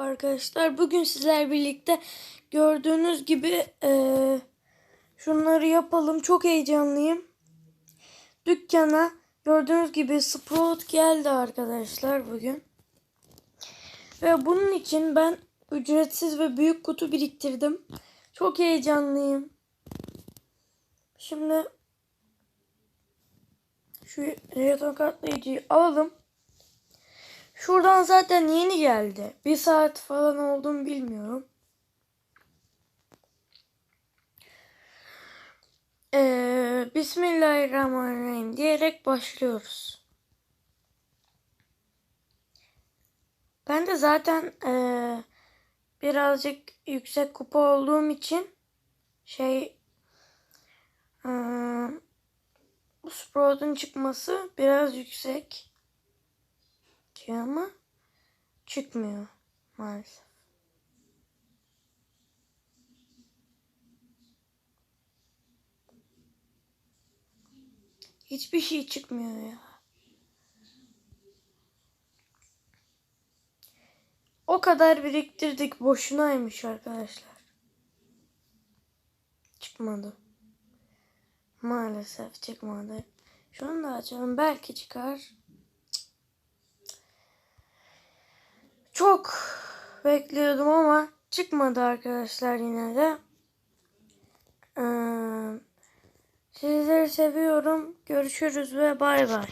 arkadaşlar. Bugün sizler birlikte gördüğünüz gibi eee, şunları yapalım. Çok heyecanlıyım. Dükkana gördüğünüz gibi Sprout geldi arkadaşlar bugün. Ve bunun için ben ücretsiz ve büyük kutu biriktirdim. Çok heyecanlıyım. Şimdi şu jeton kartlayıcıyı alalım. Şuradan zaten yeni geldi. Bir saat falan oldu mu bilmiyorum. Ee, Bismillahirrahmanirrahim diyerek başlıyoruz. Ben de zaten ee, birazcık yüksek kupa olduğum için şey ee, bu Sprout'un çıkması biraz yüksek ki ama çıkmıyor maalesef. Hiçbir şey çıkmıyor ya. O kadar biriktirdik boşunaymış arkadaşlar. Çıkmadı. Maalesef çıkmadı. Şunu da açalım belki çıkar. Çok bekliyordum ama çıkmadı arkadaşlar yine de. Ee, sizleri seviyorum. Görüşürüz ve bay bay.